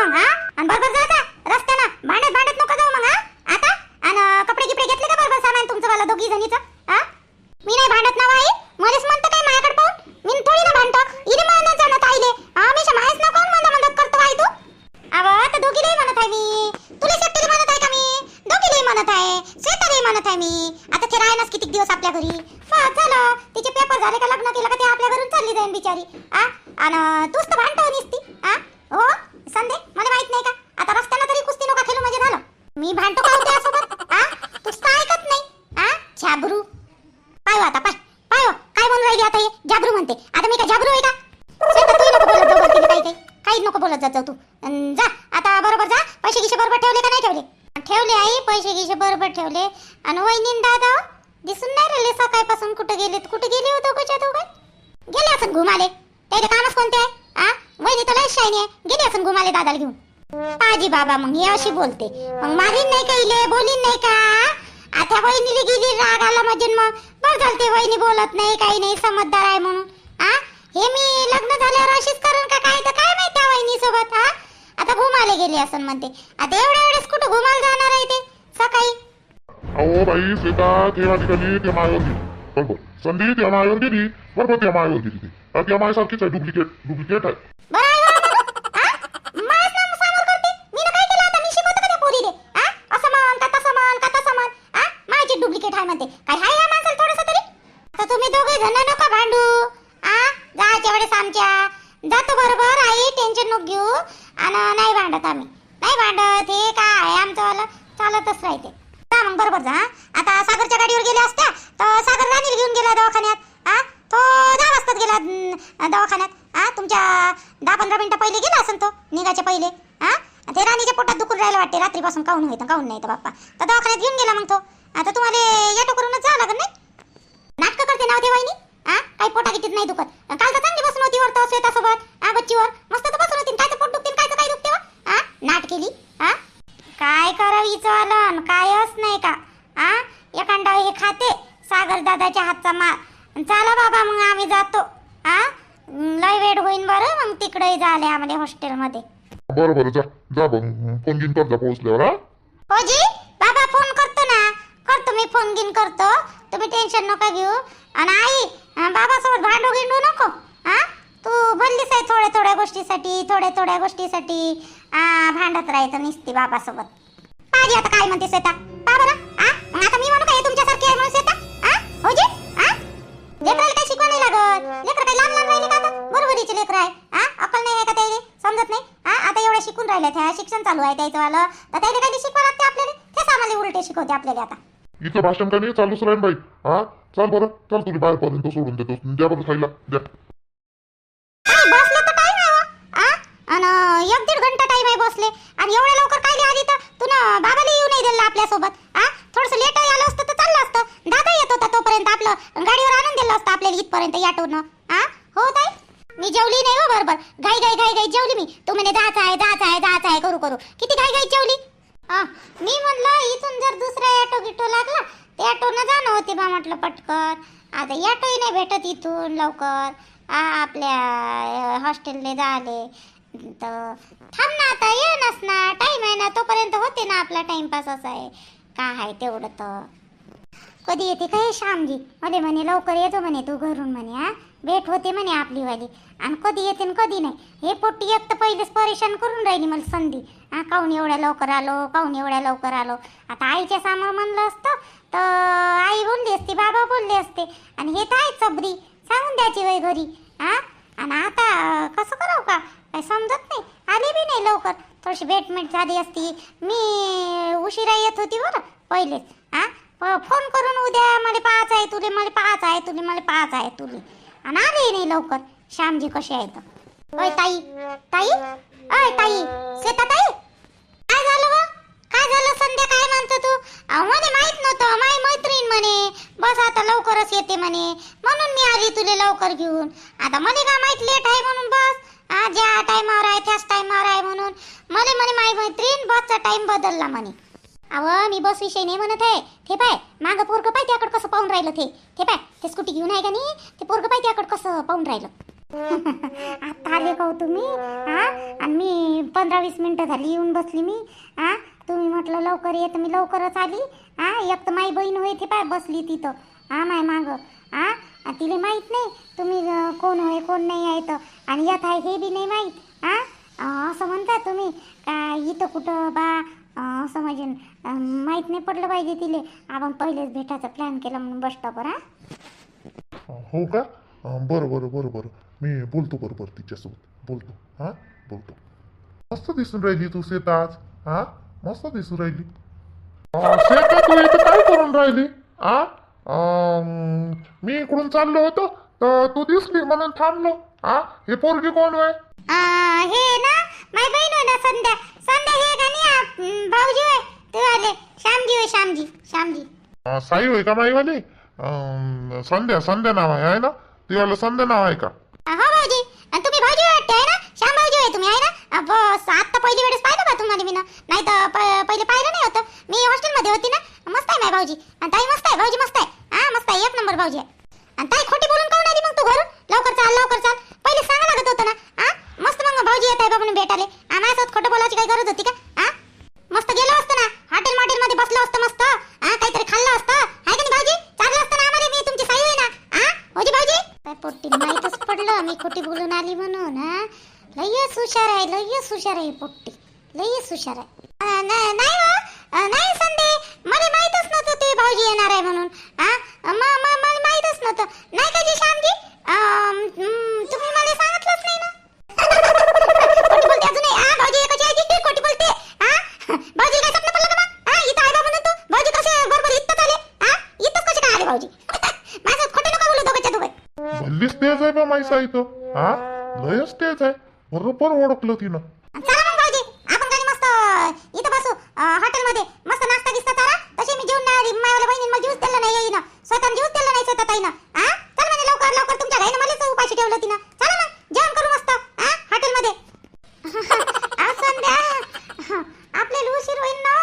मग हा? आणि बरोबर जा रस्त्यानं. भांडत भांडत नको जाऊ मग हा? आता? आणि कपडे गिपडे घेतले का बरोबर सामान तुमचं वाला दोघी जणीचं? हा? मी नाही भांडत ना आई मलेच म्हणतो काय माझ्याकडे पाहून? मी थोडी ना भांडतो. इने मला ना जाणं ताईले. हमेशा माझ्याच ना कोण म्हणत म्हणत करतो आई तू? अव दोघी दोघीलाही म्हणत आहे मी. तुला शेतकरी म्हणत आहे का मी? दोघी दोघीलाही म्हणत आहे. शेतकरी म्हणत आहे मी. आता ते राहणार किती दिवस आपल्या घरी? झालं. तिचे पेपर झाले का लग्न केलं का ते आपल्या घरून चालली जाईन बिचारी. आ आणि तूच तर भांडतो निसती. आ हो? संदे मला माहीत नाही का? आता रस्त्यानं तरी कुस्ती नका खेळू म्हणजे झालं. मी भांडतो का होते सोबत आ? तू तर ऐकत नाही. आ? छाबरू पाय हो आता पाय. पाय हो. काय म्हणून राहिली आता हे? जाबरू म्हणते. आता मी काय जाबरू आहे का? शेतात तू नको बोलत जाऊ बोलते काही काही काही नको बोलत जात जाऊ तू. जा. आता बरोबर जा. पैसे गिसे बरोबर ठेवले का नाही ठेवले? ठेवले आई पैसे गिसे बरोबर ठेवले. आणि वहिनी दादा दिसून नाही राहिले सकाळपासून कुठे गेले कुठे गेले होते दोघंच्या दोघं गेले असं घुमाले. त्याचे कामच कोणते आहे? वहिनी तर लय शाईनी आहे. गेली असून घुमाले दादाला घेऊन. पाजी बाबा मग हे अशी बोलते. मग मारीन नाही का इले बोलीन नाही का? आता वहिनीला गेली राग आला म्हणजे मग. बरं झालं ते वहिनी बोलत नाही काही नाही समजदार आहे म्हणून. हा हे मी लग्न झाल्यावर अशीच करून का काय? तर काय माहिती वहिनी सोबत हा आता घुमाले गेली असं म्हणते. आता एवढ्या वेळेस कुठं घुमाला जाणार आहे ते? सकाळी. अहो बाई श्वेता ते ठिकाणी त्या मायावर गेली बरोबर संधी त्या मायावर गेली बरोबर त्या मायावर गेली ती. अं, त्या मायासारखीच आहे डुप्लिकेट डुप्लिकेट आहे. आता? डुप्लिकेट आहे म्हणते. काय या माणसाला तरी? आता तुम्ही दोघे जण नका भांडू. जायच्या वेळेस आमच्या. जातो बरोबर आई टेन्शन नको घेऊ. आणि नाही भांडत आम्ही. नाही भांडत हे काय आमचं चालतच राहते. जा मग बरोबर जा आता सागरच्या गाडीवर गेले असत्या तर सागर गेला दवाखान्यात आ? तो दहा वाजताच गेला दवाखान्यात. आ तुमच्या दहा पंधरा मिनिटं पहिले गेला असेल तो निघायच्या पहिले आ? ते राणीच्या पोटात दुखून राहिलं वाटते रात्रीपासून काऊन होईत काऊन नाही तर बाप्पा. तर दवाखान्यात घेऊन गेला मग तो. आता तुम्हाला येटो करूनच जावं लागेल नाही? नाटकं करते नाव ते आ? काही पोटा कितीच नाही दुखत. काल तर चांगली बसून होती वर श्वेतासोबत आ गच्चीवर. मस्त तर बसून होती काय तर पोट दुखते काय तर काय दुखते आ? नाट केली आ? काय करावी चालन कायच नाही का हा एखादा हे खाते दादाच्या हातचा मार चला बाबा मग आम्ही जातो. हा लय वेळ होईन बरं मग तिकडे झाले आम्हाला हॉस्टेलमध्ये. बरं बरं जा जा मग फोन घेऊन कर जा पोहोचल्यावर हा? हो जी बाबा फोन करतो ना. करतो मी फोन घेऊन करतो. तुम्ही टेन्शन नका घेऊ. आणि आई बाबासोबत भांडू गिंडू नको. हा तू भल्लीच आहे थोड्या थोड्या गोष्टीसाठी थोड्या थोड्या गोष्टीसाठी. भांडत राहायचं निसती बाबासोबत. पाहिजे आता काय म्हणते श्वेता? पा बरं? आ? मग आता मी म्हणू हो जी आ? लेकराला काही शिकवा नाही लागत. लेकर लहान लहान राहिले का आता? बरोबरीचे लेकर आहे. हा अकल नाही आहे का त्याला? समजत नाही. हा आता एवढ्या शिकून राहिल्या त्या. शिक्षण चालू आहे त्याचं वालं तर त्याला काही शिकवा लागते आपल्याला? तेच आम्हाला उलटे शिकवते आपल्याला आता. इथं भाषण का नाही चालूच राहील बाई. हा चाल बरं. चल तुला बाहेरपर्यंत सोडून देतो. द्या बरं खायला. द्या. काय बसले तर टाइम आहे व? आ आणि एक दीड घंटा टाइम आहे बसले. आणि एवढ्या लवकर काय आली तर तू ना बाबाला येऊ नाही दिलं आपल्यासोबत. आ? थोडस लेट आलं असतं तर चाललं असतं. दादा येत होता तोपर्यंत आपलं गाडीवर आणून दिलं असतं आपल्याला इथपर्यंत याटून आ? हो ताई? मी जेवली नाही हो बरोबर. घाई घाई घाई घाई जेवली मी. तू म्हणे जायचं आहे जायचं आहे जायचं आहे करू करू. किती घाई घाई जेवली? मी म्हणलं इथून जर दुसरा ऑटो गिटो लागला ते ऑटोनं जाणं होते बा म्हटलं पटकन. आता ऑटोही नाही भेटत इथून लवकर. आ आपल्या हॉस्टेलने झाले. तर थांब ना आता ये नस ना टाईम आहे ना तोपर्यंत होते ना आपला टाईमपास असा आहे. काय आहे तेवढं तर. कधी येते काय श्यामजी? मध्ये म्हणे लवकर येतो म्हणे तू घरून म्हणे हा? भेट होते म्हणे आपली वाली आणि कधी येते आणि कधी नाही. हे पोट्टी एक तर पहिलेच परेशान करून राहिली मला संधी. हा काहून एवढ्या लवकर आलो काहून एवढ्या लवकर आलो? आता आईच्या समोर म्हणलं असतं तर आई बोलली असती बाबा बोलले असते. आणि हे तर आहे चबरी. सांगून द्यायची वय घरी हा? आणि आता कसं करावं का? काही समजत नाही. आली बी नाही लवकर. थोडीशी भेटमेट झाली असती. मी उशिरा येत होती बरं पहिलेच हा? फोन करून उद्या मला पाहायचं आहे तुले मला पाहायचं आहे तुले मला पाहायचं आहे तुले. आणि आले नाही लवकर. श्यामजी कसे आहेत? अय ताई. ताई? अय ताई. श्वेता ताई काय झालं व? काय झालं? संध्या काय म्हणतो तू? म्हणे माहीत नव्हतं. माई मैत्रीण म्हणे बस आता लवकरच येते म्हणे. म्हणून मी आली तुले लवकर घेऊन. आता मला का माहीत लेट आहे म्हणून बस? ज्या टायमावर आहे त्याच टायमावर आहे म्हणून. मला म्हणे माई मैत्रीण बसचा टाइम बदलला म्हणे. अव मी बस विषय नाही म्हणत आहे. ते पाय मागं पोरग पाय त्याकडे कसं पाहून राहिलं ते. ते पाय ते स्कूटी घेऊन आहे का नाही? ते पोरग पाय त्याकडे कसं पाहून राहिलं? आता आले का हो तुम्ही? हा आणि मी पंधरा वीस मिनटं झाली येऊन बसली मी. हा तुम्ही म्हटलं लवकर येत मी लवकरच आली. हा एक तर माई बहीण होय ते पाय बसली तिथं. हा माय मागं. हा तिला माहीत नाही तुम्ही कोण होय कोण नाही आहे तर आणि येत आहे हे बी नाही माहीत. हा असं म्हणता तुम्ही. का इथं कुठं बा? असं म्हणजे माहीत नाही पडलं पाहिजे तिले. आपण पहिलेच भेटायचा प्लॅन केला म्हणून बस स्टॉपवर हा? हो का? अं, बरं बरं बरं बरं. मी बोलतो बरं बरं तिच्यासोबत. बोलतो हां? बोलतो. मस्त दिसून राहिली तू श्वेता आज हा? मस्त दिसून राहिली. अं, श्वेता तू इथे काय करून राहिली आ अं, मी इकडून चाललो होतो तर तू दिसली म्हणून थांबलो हा? हे पोरगी कोण होय? आ, हे ना माय बहीण आहे ना संध्या. संध्या हे का नाही आ, हं, भाऊजी होय. ते आले. श्यामजी होय श्यामजी. श्यामजी. अं, साई होय का माईवाली? अं, संध्या संध्या नाव आहे आहे ना? तिवाला संध्या नाव आहे का? हो भाऊजी. आणि तुम्ही भाऊजी वाटते आहे ना? श्याम भाऊजी आहे तुम्ही आहे ना? आ, बस आता पहिली वेळेस पाहिलं का तुम्हाला मी नाही तर प- पहिले पाहिलं नाही होतं. मी हॉस्टेलमध्ये होती ना? मस्त आहे माय भाऊजी. आणि ताई मस्त आहे भाऊजी मस्त आहे. हा मस्त आहे एक नंबर भाऊजी आहे. आणि ताई खोटी बोलून काऊन आली मग तू घरून? लवकर चाल लवकर चाल. पहिले सांगा लागत होतं ना? हा मस्त मग भाऊजी येत आहे बा म्हणून भेटाले आ, माझ्यासोबत खोटं बोलायची काही गरज होती का? हा? मस्त गेलो असतो ना. हॉटेल मॉटेल मध्ये बसलो असतं मस्त. हा काहीतरी खाल्लं असतं. आहे का नाही भाऊजी? चाललं असतं ना आम्हाला मी तुमची साई आहे ना? हा होजी भाऊजी? काय पोट्टी माहीतच पडलं. मी खोटी बोलून आली म्हणून हा लयच हुशार आहे लयच हुशार आहे पोट्टी. लयच हुशार आहे. अं, न- नाही हो. अं, नाही संदे. मला माहीतच नव्हतं ते भाऊजी येणार आहे म्हणून. हा म- म- मला माहीतच नव्हतं. नाही का जी श्यामजी अं, तुम्ही मला सांगितलंच नाही ना खोटी बोलते अजूनही हा भाऊजी एकाची आहे खोटी बोलते हा भाऊजी काय स्वप्न पडलं का मग हा इथं आहे बा म्हणून तू भाऊजी कसे बरोबर इथंच आले हा इथंच कसे काय आले भाऊजी माझं खोटे नका बोलू दोघांच्या दोघं भल्लीच तेज आहे बा माई साई तो. हा? लयच तेज आहे. बरोबर ओळखलं तिनं. चला मग भाऊजी आपण कधी मस्त इथं बसू. हॉटेलमध्ये मस्त नाश्ता गिस्ता चाला. तसे मी जेवण नाही मायावाल्या बहिणीने मला ज्यूस दिलं नाही येईनं. स्वतः ज्यूस दिलं नाही स्वतः ताईनं हा चल म्हणजे लवकर लवकर. तुमच्या घाईनं मलाच उपाशी ठेवलं तिनं चला मग जेवण करू मस्त हा हॉटेलमध्ये असं द्या आपल्याला उशीर होईल ना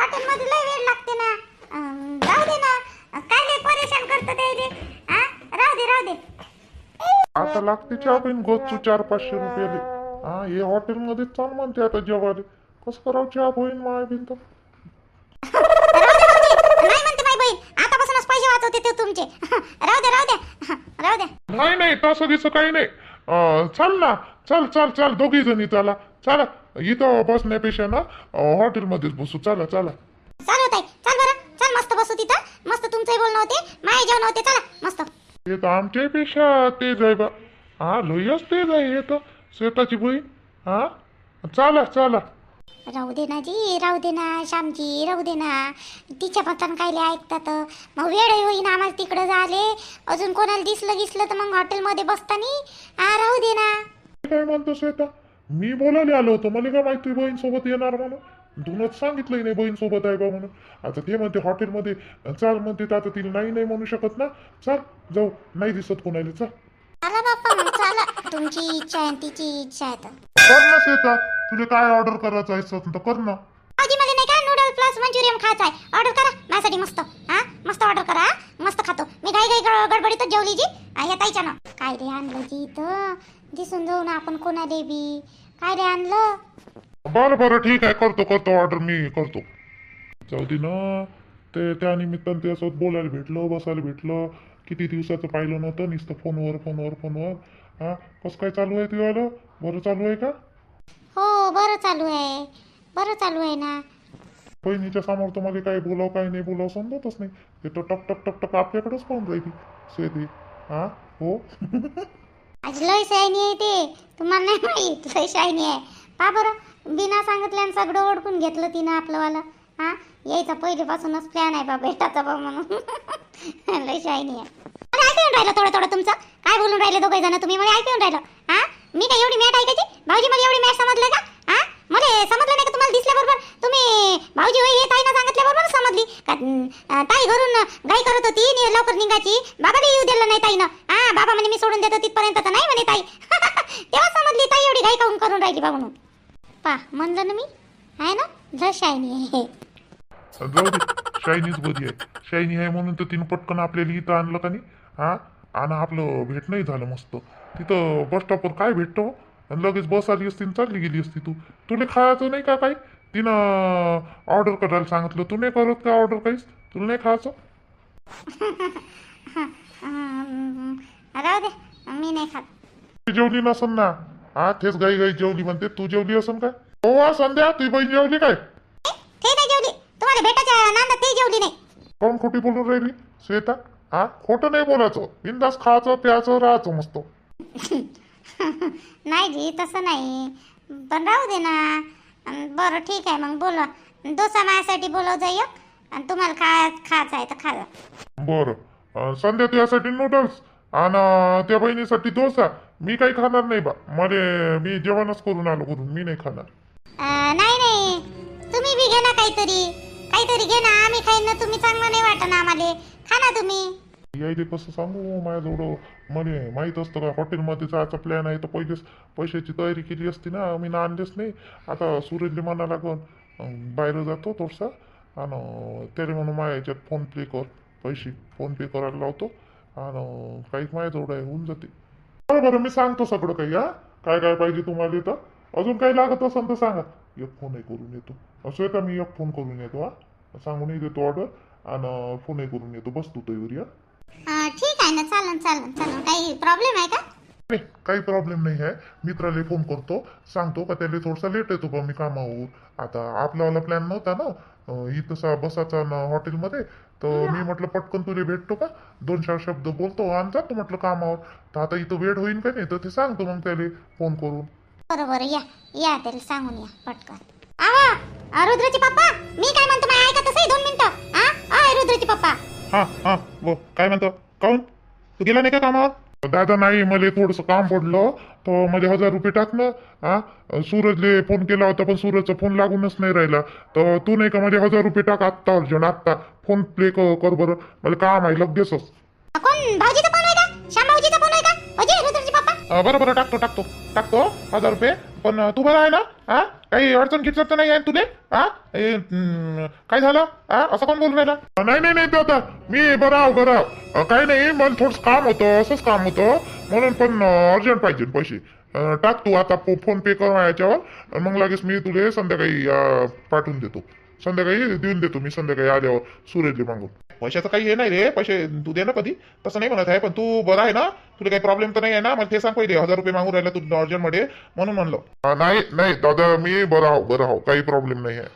हॉटेलमध्ये लय वेळ लागते ना अं, जाऊ दे ना काय लय परेशान करतं ते हा राहू दे राहू दे आता लागते चहा पिन गोचू चार पाचशे रुपयाले हा हे हॉटेलमध्येच चाल म्हणते आता जेवाले. कसं करावं चहा होईन माय बिन तर? नाही म्हणते बहीण आतापासूनच पैसे वाचवते ते तुमचे राहू द्या राहू द्या राहू नाही नाही तसं दिसं काही नाही. अं, चल ना चल चल चल दोघी जणी चला. चला इथं बसण्यापेक्षा ना अं, हॉटेलमध्येच बसू. चला चला. चाल होत चल बरं. चल मस्त बसू तिथं. मस्त तुमचंही बोलणं होते. माय जेवण होते. चला मस्त. हे तर आमच्यापेक्षा तेज आहे बा. हा लयच तेज आहे हे तर. शेताची बहीण हा चला चला. राहू दे ना जी राहू दे ना श्यामजी राहू दे ना. तिच्या पत्तान कायले ऐकतात. मग वेळ होईन आम्हाला तिकडं झाले अजून कोणाला दिसलं गिसलं तर मग हॉटेलमध्ये बसतानी. हा राहू दे ना. काय म्हणतो श्वेता मी बोलायला आलो होतो. मला काय माहिती बहीण सोबत येणार म्हणून. तुनच सांगितलंय नाही बहीण सोबत आहे बा म्हणून. आता ते म्हणते हॉटेलमध्ये चाल म्हणते तर आता तिला नाही नाही म्हणू शकत ना. चाल जाऊ. नाही दिसत कोणाला चाल. चला बाप्पा मग चला. तुमची इच्छा आहे आणि तिची इच्छा आहे तर. कर ना श्वेता. तुला काय ऑर्डर करायचं आहे असं तर कर ना. भाजी मध्ये नाही का नूडल प्लस मंचुरियन खायचं आहे? ऑर्डर करा. माझ्यासाठी मस्त हा? मस्त ऑर्डर करा हा? मस्त खातो. मी घाई ग- गडबडीतच जेवली जी. आ, या ताईच्या ना. काय रे आणलं जी इथं? दिसून जाऊ ना आपण कोणाला बी. काय रे आणलं? बरं बरं ठीक आहे. करतो करतो ऑर्डर मी करतो. जाऊ दे ना. ते त्या निमित्तानं त्यासोबत बोलायला भेटलं बसायला भेटलं. किती दिवसाचं पाहिलं नव्हतं नुसतं फोनवर फोनवर फोनवर. हा? कसं काय चालू आहे तुझ्याला बरं चालू आहे का? हो बरं चालू आहे. बरं चालू आहे ना. बहिणीच्या समोर तर मला काय बोलावं काय नाही बोलावं समजतच नाही. ते तर टक टक टक टक आपल्याकडेच पाहून राहिली. स्वेती हा? हो? आज लय शायनी आहे ते. तुम्हाला नाही माहीत लय शायनी आहे. पा बरं. बिना सांगितल्यानं सगळं ओळखून घेतलं तिनं आपलंवालं. हा? यायचा पहिलेपासूनच प्लॅन आहे बा भेटाचा बा म्हणून. लय शायनी आहे. मला ऐकून येऊन राहिलं थोडं थोडं तुमचं? काय बोलून राहिले दोघे जण तुम्ही? मला ऐकून राहिलं. हा? मी काय एवढी मॅट ऐकायची भाऊजी मला एवढी मॅट समजलं का? हा? मला समजलं नाही का तुम्हाला दिसल्याबरोबर तुम्ही भाऊजी होय हे ताईनं सांगितल्याबरोबर समजली? का ताई घरून गाई करत होती नि- लवकर निघायची. बाबाला येऊ दिलं नाही ताईनं. हा बाबा म्हणे मी सोडून देतो तिथपर्यंत तर नाही म्हणे ताई. तेव्हा समजली ताई एवढी घाई काऊन करून राहिली बा म्हणून. पा म्हणलं ना मी. आहे ना? लय शायनी. आहे जाऊ दे. शायनीच बरी आहे. शायनी आहे म्हणून तर तिनं पटकन आपल्याला इथं आणलं का नाही? हा? आणि आपलं भेट नाही झालं मस्त. तिथं बस स्टॉपवर काय भेटतं हो? आणि लगेच बस आली असती आणि चालली गेली असती तू. तुला खायचं नाही का काही? तिनं ऑर्डर करायला सांगितलं. तू नाही करत का ऑर्डर काहीच? तुला नाही खायचं? राहू दे. मी नाही खात. ती जेवली नसन ना? हा तेच गाई गाई जेवली म्हणते. तू जेवली असन काय? हो वा संध्या तुझी बहीण जेवली काय? ते नाही जेवली. तुम्हाला भेटायच्या ते जेवली नाही. कोण खोटी बोलून राहिली? श्वेता? हा खोटं नाही बोलायचं. बिंदास खायचं प्यायचं राहायचं मस्त. नाही जी तसं नाही. पण राहू दे ना. अन बरं ठीक आहे. मग बोलवा डोसा माझ्यासाठी बोलव जा एक. आणि तुम्हाला खा खायचं आहे तर खा जा. बरं. अं, संध्या तुझ्यासाठी नूडल्स आणि त्या बहिणीसाठी डोसा. मी काही खाणार नाही बा. मला मी जेवणच करून आलो करून मी नाही खाणार. अं, नाही नाही. तुम्ही बी घे ना काहीतरी. काहीतरी घे ना. आम्ही खाईन ना. तुम्ही चांगलं नाही वाटत आम्हाला. खा ना तुम्ही. यायले कसं सांगू? माझ्याजवळ मला माहीत असतं का हॉटेलमध्ये जायचा प्लॅन आहे. तर पहिलेच पैशाची तयारी केली असती ना. मी ना आणलेच नाही. आता सूरजले म्हणा लागून बाहेर जातो थोडसा. आणि त्याला म्हणून माझ्या याच्यात फोन पे कर. पैसे फोन पे करायला लावतो. आणि काही माझ्याजवळ आहे. होऊन जाते. बरं बरं मी सांगतो सगळं काही हा? काय काय पाहिजे तुम्हाला तर अजून काही लागत असेल तर सांगा. एक फोनही करून येतो. असं आहे का मी एक फोन करून येतो हा? सांगूनही देतो ऑर्डर आणि फोनही करून येतो. बस तू तयारी हा ठीक आहे ना. चालन चालन चालन. काही प्रॉब्लेम आहे का? नाही काही प्रॉब्लेम नाही आहे. मित्राला फोन करतो. सांगतो का त्याला थोडासा लेट येतो बा मी कामावर. आता आपलावाला प्लॅन नव्हता ना? इथं सा बसाचा ना हॉटेलमध्ये. तर मी म्हटलं पटकन तुला भेटतो का? दोन चार शब्द बोलतो आणि जातो म्हटलं कामावर. तर आता इथं वेळ होईन का नाही तर ते सांगतो मग त्याला फोन करून. बरोबर या या त्याला सांगून या पटकन. आवा रुद्रचे पप्पा मी काय म्हणतो माझ्या ऐका तसंही दोन मिनिटं हा अय रुद्रचे पप्पा. हा हा बो काय म्हणतो? काऊन? तू गेला नाही का कामावर? दादा नाही मला थोडंसं काम पडलं तर मध्ये हजार रुपये टाकलं हा? सूरजले फोन केला होता पण सूरजचा फोन लागूनच नाही राहिला. तर तू नाही का मध्ये हजार रुपये टाक आत्ता अर्जंट आत्ता. फोन प्ले कर बरं. मला काम आहे लगेचच. अं, बरं बरं टाकतो टाकतो. टाकतो हजार रुपये. पण अं, तू बरं आहे ना? हा काही अडचण किचत तर नाही आहे तुले? हा ए, हम्म, काय झालं? हा असं कोण बोलून राहिला? नाही नाही नाही दादा मी बरं आहो बरं आहो. अं, काही नाही मला थोडंसं काम होतं असंच काम होतं. म्हणून पण अर्जंट पाहिजे पैसे. अं, टाक तू आता फोन पे कर याच्यावर अन् मग लगेच मी तुले संध्याकाळी अं, पाठवून देतो. संध्याकाळी देऊन देतो मी संध्याकाळी आल्यावर सुरेशले मागून. पैशाचं काही हे नाही रे पैसे तू दे ना कधी. तसं नाही म्हणत आहे पण तू बरा आहे ना तुला काही प्रॉब्लेम तर नाही आहे ना मला ते सांग पहिले हजार रुपये मागून राहिला तू अर्जंटमध्ये म्हणून म्हणलं. नाही नाही दादा मी बरा आहो बरा आहो काही प्रॉब्लेम नाही आहे.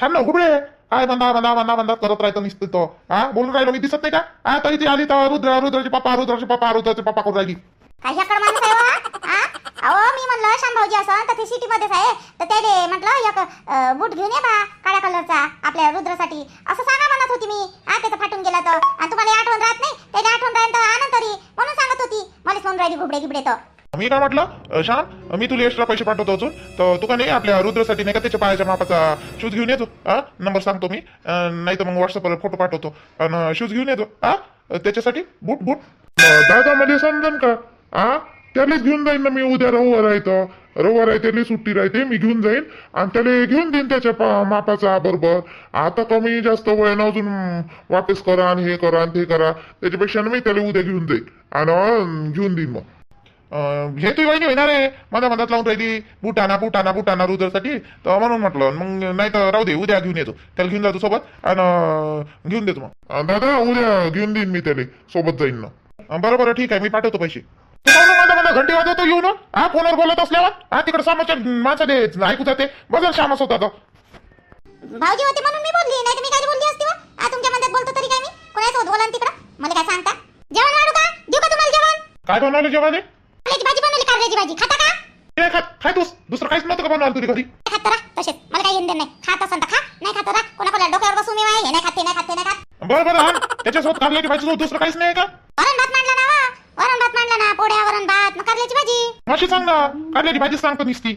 थांब ना घुबडे काय बंदा बंदा बंदा बंदा करत राहतो नुसतं तो. हा बोलून राहिलो मी दिसत नाही का? हा तरी ती आली तर रुद्र रुद्राचे पप्पा रुद्राचे पप्पा रुद्राचे पप्पा करून राहिली. काय ह्याकडे माणूस आहे? हा? अहो मी म्हणलं श्याम भाऊजी असं तर ते सिटी मध्येच आहे. तर त्याले म्हटलं एक अ, बूट घेऊन ये बा काळ्या कलरचा आपल्या रुद्रसाठी. असं सांगा म्हणत होती मी. हा त्याचा फाटून गेला तर. आणि तुम्हाला आठवण राहत नाही? त्याला आठवण राहील तर आणा तरी. म्हणून सांगत होती. मलाच म्हणून राहिली घुबडे गिबडे तर. मी काय म्हटलं? श्याम मी तुला एक्स्ट्रा पैसे पाठवतो अजून. तर तू का नाही आपल्या रुद्रासाठी नाही का त्याच्या पायाच्या मापाचा शूज घेऊन येतो? हा? नंबर सांगतो मी. नाही तर मग व्हॉट्सअपवर फोटो पाठवतो. आणि शूज घेऊन येतो. हा? त्याच्यासाठी बूट बूट. दादा मला समजन का? हा त्यालाच घेऊन जाईन ना मी उद्या रविवार आहे तर. रविवार आहे त्याला सुट्टी राहते मी घेऊन जाईन आणि त्याला घेऊन देईन त्याच्या पा- मापाचा बरोबर. आता कमी जास्त वय ना अजून वापस करा आणि हे करा आणि ते करा. त्याच्यापेक्षा ना मी त्याला उद्या घेऊन जाईन. आणि अं, घेऊन देईन मग. अं, हे तुझी वहिनी होणार आहे माझ्या मनात लावून राहिली. बुटाना बुटाना बुटाना रुदरसाठी. तर म्हणून म्हटलं मग नाही तर राहू दे उद्या घेऊन येतो. त्याला घेऊन जातो सोबत आणि अं, घेऊन देतो मग. दादा उद्या घेऊन देईन मी त्याला. सोबत जाईन ना. अं, बरं बरं ठीक आहे. मी पाठवतो पैसे. माझा मला घंटी वाजवतो येऊ ना? हा फोनवर बोलत असल्यावर? हा तिकडे सामाच्या माणसाने ऐकू जाते. बदल श्यामच होता तो भाऊजी होते म्हणून मी बोलली. नाही मी काय बोलली असती वा? आ तुमच्या मनात बोलतो तरी काय मी? कोणाचं बोला तिकडं? मला काय सांगता? जेवण वाढू का? देऊ का तुम्हाला जेवण? काय बनवलं जेवाने कारल्याची भाजी बनवली कारल्याची भाजी. खाता का? खात खाय तूच. दुसरं काहीच नव्हतं का बनवायला तुझ्या घरी? खात तर राहा तसेच. मला काही घेऊन नाही. खात असेल तर खा. नाही खात तर राहा. कोणा कोणा डोक्यावर बसून मी आहे, हे नाही खात नाही खात नाही खात. बरं बरं हा. त्याच्यासोबत कारल्याची भाजी सोबत दुसरं काहीच नाही का वरण भात मांडला ना वा वरण भात मांडला ना पोळ्या वरण भात मग कारल्याची भाजी माशी सांग. ना कारल्याची भाजी सांगतो निसती.